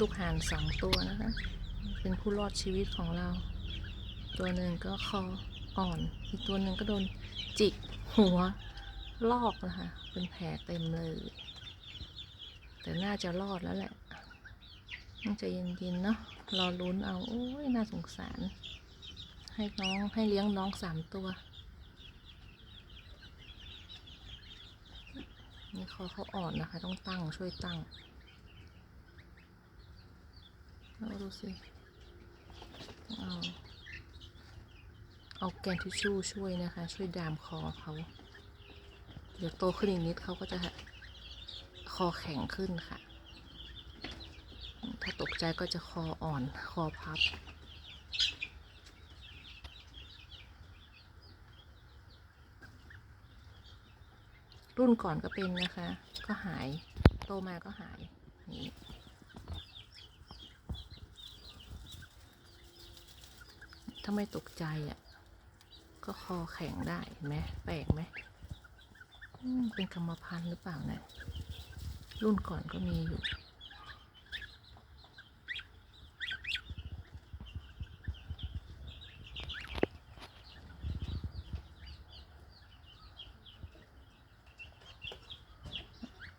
ลูกห่านสองตัวนะคะ เป็นผู้รอดชีวิตของเรา ตัวหนึ่งก็คออ่อน อีกตัวหนึ่งก็โดนจิกหัวลอกนะคะ เป็นแผลเต็มเลย แต่น่าจะรอดแล้วแหละน่าจะเย็นๆเนาะ รอลุ้นเอา โอ้ยน่าสงสาร ให้น้องให้เลี้ยงน้องสามตัว นี่คอเขาอ่อนนะคะ ต้องตั้งช่วยตั้ง เอาดูสิเอาเอาแกนทิชชู่ช่วยนะคะ ช่วยดามคอเขา เดี๋ยวโตขึ้นอีกนิดเขาก็จะคอแข็งขึ้นค่ะ ถ้าตกใจก็จะคออ่อน คอพับรุ่นก่อนก็เป็นนะคะ ก็หาย โตมาก็หายนี้ ถ้าไม่ตกใจอะ ก็คอแข็งได้เห็นไหมแปลกไหมมเป็นกรรมพันธุ์หรือเปล่าเนะรุ่นก่อนก็มีอยู่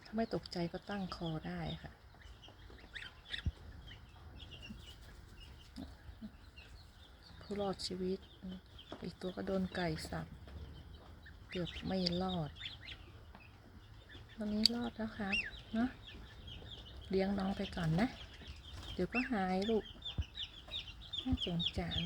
ถ้าไม่ตกใจก็ตั้งคอได้ค่ะ ผู้รอดชีวิต อีกตัวก็โดนไก่สับ เกือบไม่รอด ตอนนี้รอดแล้วครับ เนาะเลี้ยงน้องไปก่อนนะ เดี๋ยวก็หายลูกน่าสงสาร